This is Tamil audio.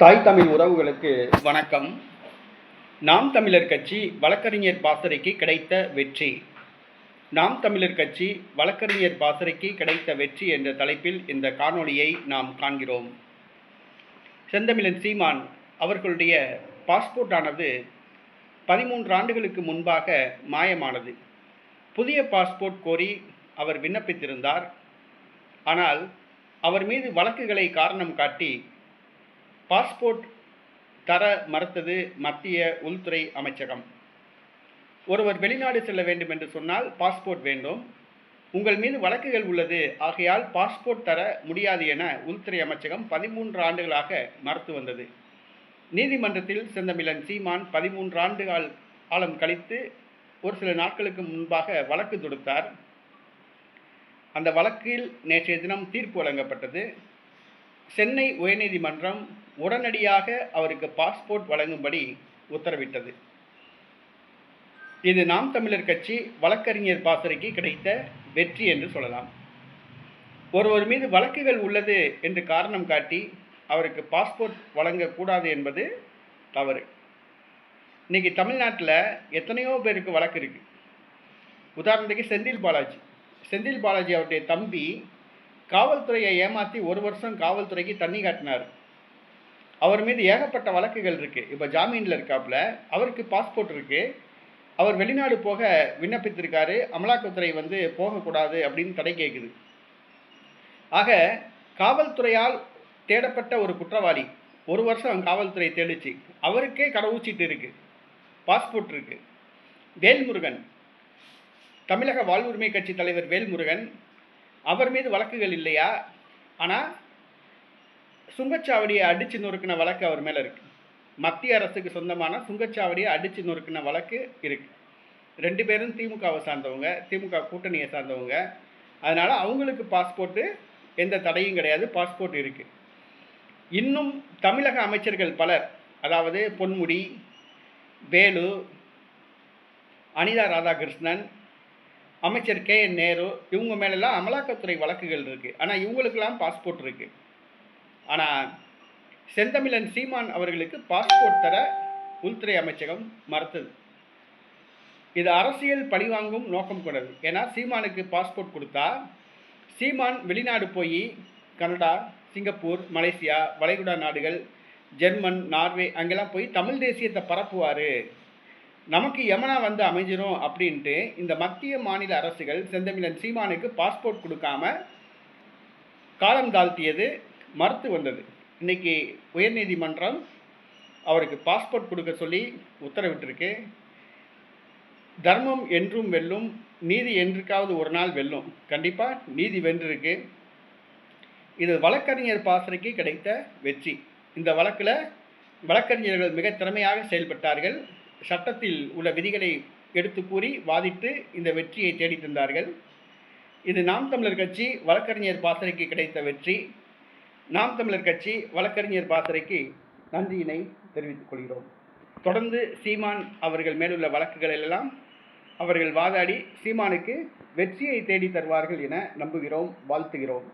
தாய் தமிழ் உறவுகளுக்கு வணக்கம். நாம் தமிழர் கட்சி வழக்கறிஞர் பாசறைக்கு கிடைத்த வெற்றி. நாம் தமிழர் கட்சி வழக்கறிஞர் பாசறைக்கு கிடைத்த வெற்றி என்ற தலைப்பில் இந்த காணொளியை நாம் காண்கிறோம். செந்தமிழன் சீமான் அவர்களுடைய பாஸ்போர்ட் ஆனது பதிமூன்று ஆண்டுகளுக்கு முன்பாக மாயமானது. புதிய பாஸ்போர்ட் கோரி அவர் விண்ணப்பித்திருந்தார். ஆனால் அவர் மீது வழக்குகளை காரணம் காட்டி பாஸ்போர்ட் தர மறுத்தது மத்திய உள்துறை அமைச்சகம். ஒருவர் வெளிநாடு செல்ல வேண்டும் என்று சொன்னால் பாஸ்போர்ட் வேண்டும். உங்கள் மீது வழக்குகள் உள்ளது. ஆகையால் பாஸ்போர்ட் தர முடியாது என உள்துறை அமைச்சகம் பதிமூன்று ஆண்டுகளாக மறுத்து வந்தது. நீதிமன்றத்தில் செந்தமிழன் சீமான் பதிமூன்று ஆண்டுகள் காலம் கழித்து ஒரு சில நாட்களுக்கு முன்பாக வழக்கு தொடுத்தார். அந்த வழக்கில் நேற்றைய தினம் தீர்ப்பு வழங்கப்பட்டது. சென்னை உயர்நீதிமன்றம் உடனடியாக அவருக்கு பாஸ்போர்ட் வழங்கும்படி உத்தரவிட்டது. இது நாம் தமிழர் கட்சி வழக்கறிஞர் பாசறைக்கு கிடைத்த வெற்றி என்று சொல்லலாம். ஒருவர் மீது வழக்குகள் உள்ளது என்று காரணம் காட்டி அவருக்கு பாஸ்போர்ட் வழங்கக்கூடாது என்பது தவறு. இன்றைக்கி தமிழ்நாட்டில் எத்தனையோ பேருக்கு வழக்கு இருக்குது உதாரணத்துக்கு செந்தில் பாலாஜி. செந்தில் பாலாஜி அவருடைய தம்பி காவல்துறையை ஏமாற்றி ஒரு வருஷம் காவல்துறைக்கு தண்ணி காட்டினார். அவர் மீது ஏகப்பட்ட வழக்குகள் இருக்குது இப்போ ஜாமீனில் இருக்காப்புல அவருக்கு பாஸ்போர்ட் இருக்குது அவர் வெளிநாடு போக விண்ணப்பித்திருக்காரு. அமலாக்கத்துறை வந்து போகக்கூடாது அப்படின்னு தடை கேட்குது ஆக காவல்துறையால் தேடப்பட்ட ஒரு குற்றவாளி ஒரு வருஷம் காவல்துறை தேடிச்சு. அவருக்கே கடவுச்சீட்டு இருக்குது பாஸ்போர்ட் இருக்குது வேல்முருகன் தமிழக வாழ்வுரிமை கட்சி தலைவர் வேல்முருகன் அவர் மீது வழக்குகள் இல்லையா? ஆனால் சுங்கச்சாவடியை அடித்து நொறுக்கின வழக்கு அவர் மேலே இருக்குது மத்திய அரசுக்கு சொந்தமான சுங்கச்சாவடியை அடித்து நொறுக்கின வழக்கு இருக்குது ரெண்டு பேரும் திமுகவை சார்ந்தவங்க திமுக கூட்டணியை சார்ந்தவங்க. அதனால் அவங்களுக்கு பாஸ்போர்ட்டு எந்த தடையும் கிடையாது பாஸ்போர்ட் இருக்குது இன்னும் தமிழக அமைச்சர்கள் பலர் அதாவது பொன்முடி வேலு அனிதா ராதாகிருஷ்ணன் அமைச்சர் கே என் நேரு இவங்க மேலெல்லாம் அமலாக்கத்துறை வழக்குகள் இருக்குது ஆனால் இவங்களுக்கெல்லாம் பாஸ்போர்ட் இருக்குது ஆனால் செந்தமிழன் சீமான் அவர்களுக்கு பாஸ்போர்ட் தர உள்துறை அமைச்சகம் மறுத்தது. இது அரசியல் பழிவாங்கும் நோக்கம் கொண்டது. ஏன்னா சீமானுக்கு பாஸ்போர்ட் கொடுத்தா சீமான் வெளிநாடு போய் கனடா சிங்கப்பூர் மலேசியா வளைகுடா நாடுகள் ஜெர்மன் நார்வே அங்கெல்லாம் போய் தமிழ் தேசியத்தை பரப்புவார். நமக்கு யமனா வந்து அமைஞ்சிரும் அப்படின்ட்டு இந்த மத்திய மாநில அரசுகள் செந்தமிழன் சீமானுக்கு பாஸ்போர்ட் கொடுக்காம காலம் தாழ்த்தியது. மறுத்து வந்தது. இன்றைக்கி உயர்நீதிமன்றம் அவருக்கு பாஸ்போர்ட் கொடுக்க சொல்லி உத்தரவிட்டிருக்கு. தர்மம் என்றும் வெல்லும் நீதி என்றுக்காவது ஒரு நாள் வெல்லும். கண்டிப்பாக நீதி வென்றிருக்கு. இது வழக்கறிஞர் பாசறைக்கு கிடைத்த வெற்றி. இந்த வழக்கில் வழக்கறிஞர்கள் மிக திறமையாக செயல்பட்டார்கள். சட்டத்தில் உள்ள விதிகளை எடுத்து கூறி வாதிட்டு இந்த வெற்றியை தேடி தந்தார்கள். இது நாம் தமிழர் கட்சி வழக்கறிஞர் பாசறைக்கு கிடைத்த வெற்றி. நாம் தமிழர் கட்சி வழக்கறிஞர் பாசறைக்கு நன்றியினை தெரிவித்துக் கொள்கிறோம். தொடர்ந்து சீமான் அவர்கள் மேலுள்ள வழக்குகள் எல்லாம் அவர்கள் வாதாடி சீமானுக்கு வெற்றியை தேடி தருவார்கள் என நம்புகிறோம் வாழ்த்துகிறோம்.